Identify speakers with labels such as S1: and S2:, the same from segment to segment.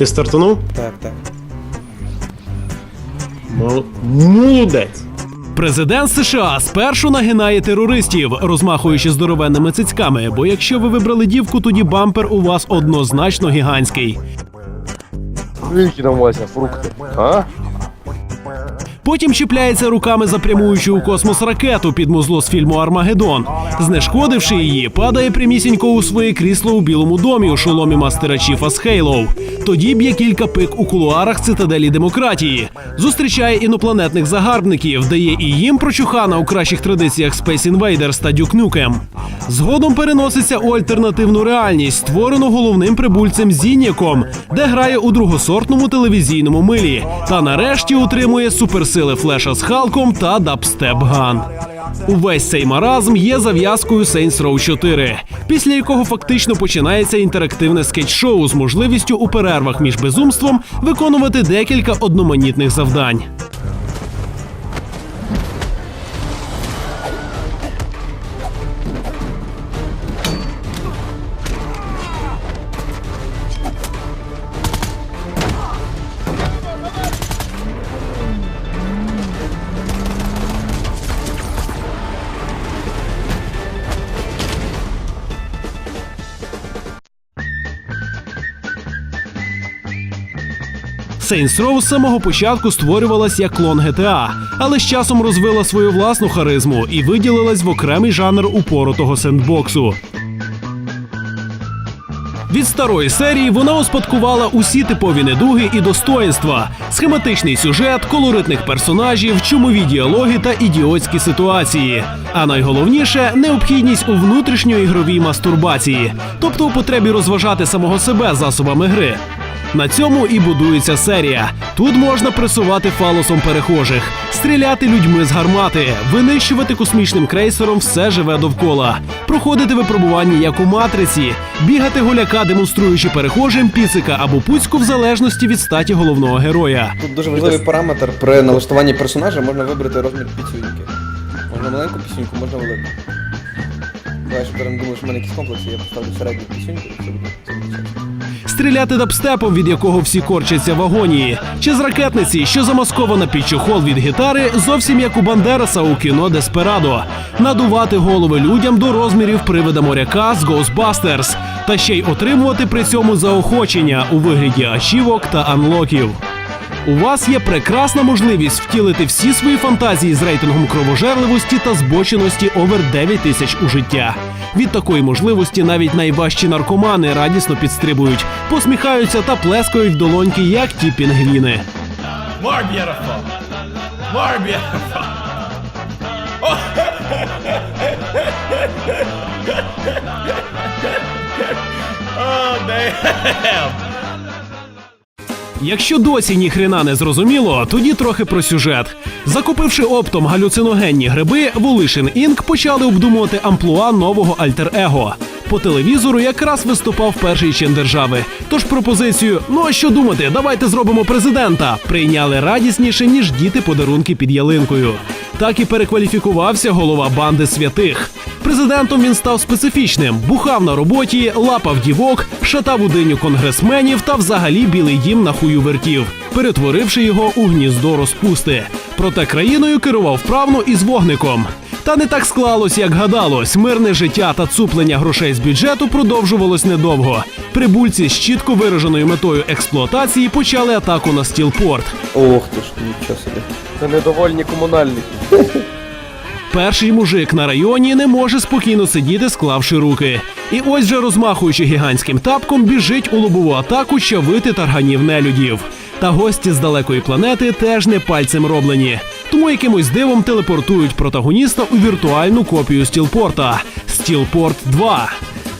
S1: Ти стартанув?
S2: Так, так.
S1: Мол- Молодець.
S3: Президент США спершу нагинає терористів, розмахуючи здоровенними цицьками. Бо якщо ви вибрали дівку, тоді бампер у вас однозначно гігантський.
S4: Вики нам, Вася, фрукты. А?
S3: Потім чіпляється руками за прямуючу у космос ракету під музло з фільму Армагеддон. Знешкодивши її, падає прямісінько у своє крісло у білому домі у шоломі мастера Чіфа з Хейлоу. Тоді б'є кілька пик у кулуарах цитаделі демократії. Зустрічає інопланетних загарбників, дає і їм прочухана у кращих традиціях Space Invaders та Duke Nukem. Згодом переноситься у альтернативну реальність, створену головним прибульцем Зіняком, де грає у другосортному телевізійному милі. Та нарешті утримує суперсили флеша з Халком та Дабстеп Ган. Увесь цей маразм є зав'язкою Saints Row 4, після якого фактично починається інтерактивне скетч-шоу з можливістю у перервах між безумством виконувати декілька одноманітних завдань. Saints Row з самого початку створювалась як клон GTA, але з часом розвила свою власну харизму і виділилась в окремий жанр упоротого сендбоксу. Від старої серії вона успадкувала усі типові недуги і достоїнства: схематичний сюжет, колоритних персонажів, чумові діалоги та ідіотські ситуації. А найголовніше необхідність у внутрішньоігровій мастурбації, тобто у потребі розважати самого себе засобами гри. На цьому і будується серія. Тут можна пресувати фалосом перехожих, стріляти людьми з гармати, винищувати космічним крейсером все живе довкола, проходити випробування як у матриці, бігати голяка, демонструючи перехожим піцика або пуцьку в залежності від статі головного героя.
S2: Тут дуже важливий параметр при налаштуванні персонажа можна вибрати розмір піцюньки. Можна маленьку пісюньку, можна велику. Давай, щоб ти не думав, в мене якісь комплекси, я поставлю середню пісюньку, і все буде.
S3: Стріляти дабстепом, від якого всі корчаться в агонії, чи з ракетниці, що замаскована під чохол від гітари, зовсім як у Бандераса у кіно Деспирадо. Надувати голови людям до розмірів привида моряка з Ghostbusters, та ще й отримувати при цьому заохочення у вигляді ачівок та анлоків. У вас є прекрасна можливість втілити всі свої фантазії з рейтингом кровожерливості та збоченості овер 9 тисяч у життя. Від такої можливості навіть найважчі наркомани радісно підстрибують, посміхаються та плескають в долоньки, як ті пінгвіни.
S5: More beautiful. More beautiful. Oh, damn.
S3: Якщо досі ніхрена не зрозуміло, тоді трохи про сюжет. Закупивши оптом галюциногенні гриби, Вулишин Інк почали обдумувати амплуа нового альтер-его. По телевізору якраз виступав перший член держави. Тож пропозицію ну а що думати, давайте зробимо президента. Прийняли радісніше, ніж діти подарунки під ялинкою. Так і перекваліфікувався голова банди святих. Президентом він став специфічним: бухав на роботі, лапав дівок, шатав у диню конгресменів та взагалі білий дім на хую вертів, перетворивши його у гніздо розпусти. Проте країною керував вправно і з вогником. Та не так склалось, як гадалось. Мирне життя та цуплення грошей з бюджету продовжувалось недовго. Прибульці з чітко вираженою метою експлуатації почали атаку на стілпорт.
S2: Ох ти ж, нічого собі.
S4: Це недовольні комунальники.
S3: Перший мужик на районі не може спокійно сидіти, склавши руки. І ось же, розмахуючи гігантським тапком, біжить у лобову атаку чавити тарганів нелюдів. Та гості з далекої планети теж не пальцем роблені. Тому якимось дивом телепортують протагоніста у віртуальну копію стілпорта Стілпорт 2.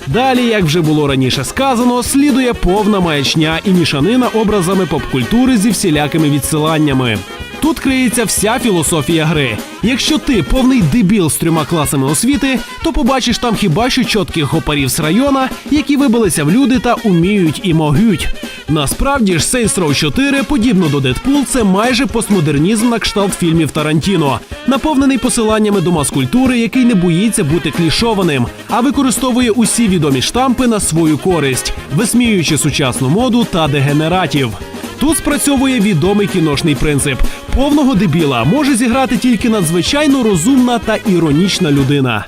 S3: Далі, як вже було раніше сказано, слідує повна маячня і мішанина образами поп-культури зі всілякими відсиланнями. Тут криється вся філософія гри. Якщо ти повний дебіл з трьома класами освіти, то побачиш там хіба що чітких гопарів з района, які вибилися в люди та уміють і могють. Насправді ж Saints Row 4, подібно до Deadpool, це майже постмодернізм на кшталт фільмів Тарантіно, наповнений посиланнями до маскультури, який не боїться бути клішованим, а використовує усі відомі штампи на свою користь, висміюючи сучасну моду та дегенератів. Тут спрацьовує відомий кіношний принцип: повного дебіла може зіграти тільки надзвичайно розумна та іронічна людина.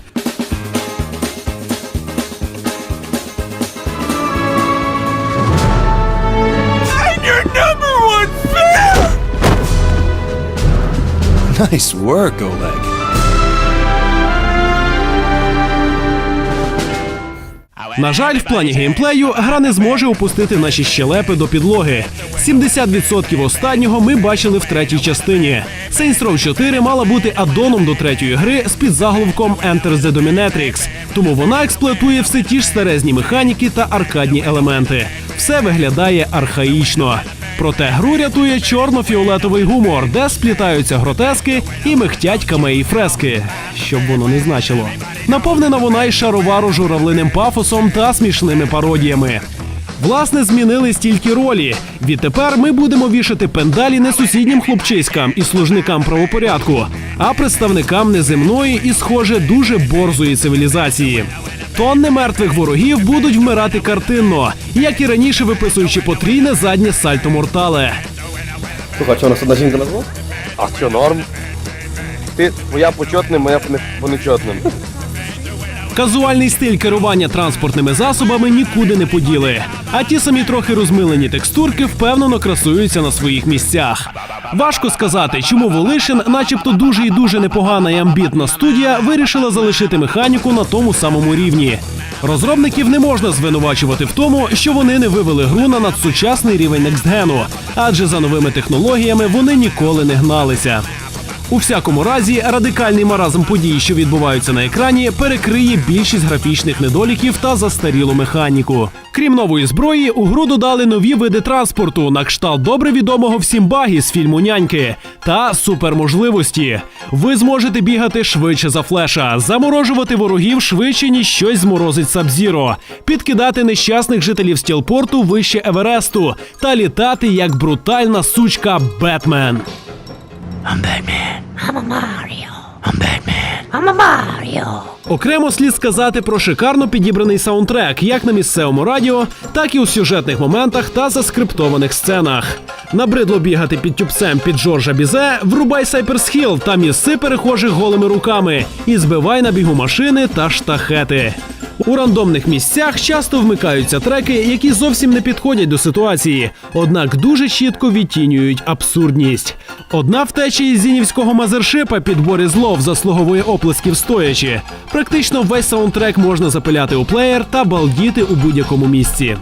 S6: Nice work, Oleg.
S3: На жаль, в плані геймплею гра не зможе опустити наші щелепи до підлоги. 70% останнього ми бачили в третій частині. Saints Row 4 мала бути аддоном до третьої гри з підзаголовком Enter the Dominatrix, тому вона експлуатує все ті ж старезні механіки та аркадні елементи. Все виглядає архаїчно. Проте гру рятує чорно-фіолетовий гумор, де сплітаються гротески і михтять камеї фрески, щоб воно не значило. Наповнена вона й шаровару журавлиним пафосом та смішними пародіями. Власне, змінились тільки ролі. Відтепер ми будемо вішати пендалі не сусіднім хлопчиськам і служникам правопорядку, а представникам неземної і, схоже, дуже борзої цивілізації. Тонни мертвих ворогів будуть вмирати картинно, як і раніше виписуючи потрійне заднє сальто мортале.
S2: Слухай, що у нас одна жінка назвала?
S4: А що, норм? Ти твоя почетним, моя по не- по нечетним.
S3: Казуальний стиль керування транспортними засобами нікуди не поділи. А ті самі трохи розмилені текстурки впевнено красуються на своїх місцях. Важко сказати, чому Волишин, начебто дуже і дуже непогана і амбітна студія, вирішила залишити механіку на тому самому рівні. Розробників не можна звинувачувати в тому, що вони не вивели гру на надсучасний рівень некстгену, адже за новими технологіями вони ніколи не гналися. У всякому разі, радикальний маразм подій, що відбуваються на екрані, перекриє більшість графічних недоліків та застарілу механіку. Крім нової зброї, у гру додали нові види транспорту на кшталт добре відомого всім багі з фільму Няньки та суперможливості. Ви зможете бігати швидше за флеша, заморожувати ворогів швидше, ніж щось зморозить Сабзіро, підкидати нещасних жителів стілпорту вище Евересту та літати як брутальна сучка Бетмен. Окремо слід сказати про шикарно підібраний саундтрек як на місцевому радіо, так і у сюжетних моментах та заскриптованих сценах. Набридло бігати під тюбцем під Джорджа Бізе, врубай Сайперс Хіл та міси перехожих голими руками і збивай на бігу машини та штахети. У рандомних місцях часто вмикаються треки, які зовсім не підходять до ситуації, однак дуже чітко відтінюють абсурдність. Одна втеча із зінівського мазершипа підборі злов заслуговує оплесків стоячи. Практично весь саундтрек можна запиляти у плеєр та балдіти у будь-якому місці.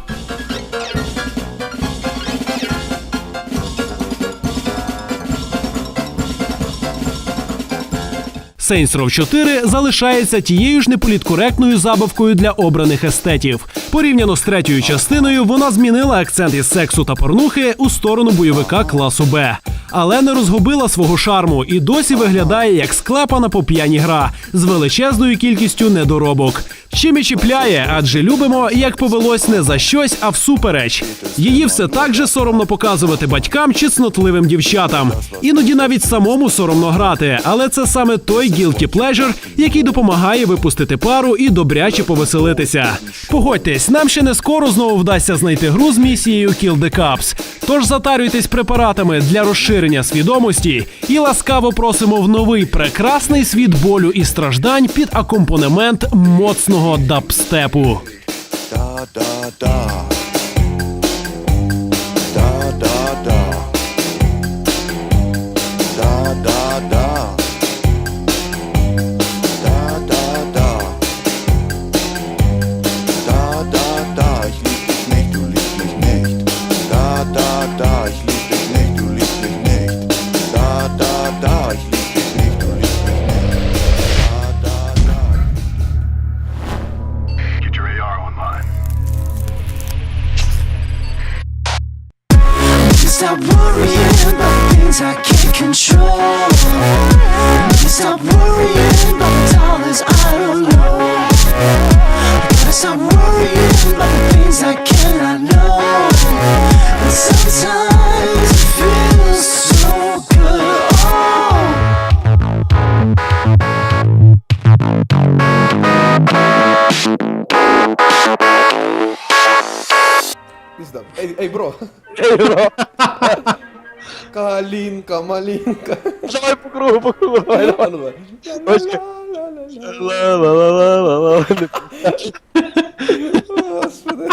S3: Saints Row 4 залишається тією ж неполіткоректною забавкою для обраних естетів. Порівняно з третьою частиною, вона змінила акцент із сексу та порнухи у сторону бойовика класу Б. Але не розгубила свого шарму і досі виглядає як склепана по п'яні гра з величезною кількістю недоробок. Чим і чіпляє, адже любимо, як повелось не за щось, а всупереч. Її все так же соромно показувати батькам чи цнотливим дівчатам. Іноді навіть самому соромно грати, але це саме той guilty pleasure, який допомагає випустити пару і добряче повеселитися. Погодьтесь, нам ще не скоро знову вдасться знайти гру з місією Kill the Cups. Тож затарюйтесь препаратами для розширення свідомості і ласкаво просимо в новий прекрасний світ болю і страждань під акомпанемент моцного дабстепу.
S7: da da
S8: control. Stop worrying about the dollars I don't know. Gotta stop worrying about the things I cannot know. Sometimes it feels so good.
S2: Hey bro. Hey
S4: bro. бро,
S2: Калінка, малінка.
S4: давай по кругу, по кругу, давай, давай.
S2: А, ну давай.
S4: Ось Ла-ла-ла-ла-ла-ла.
S2: Господи.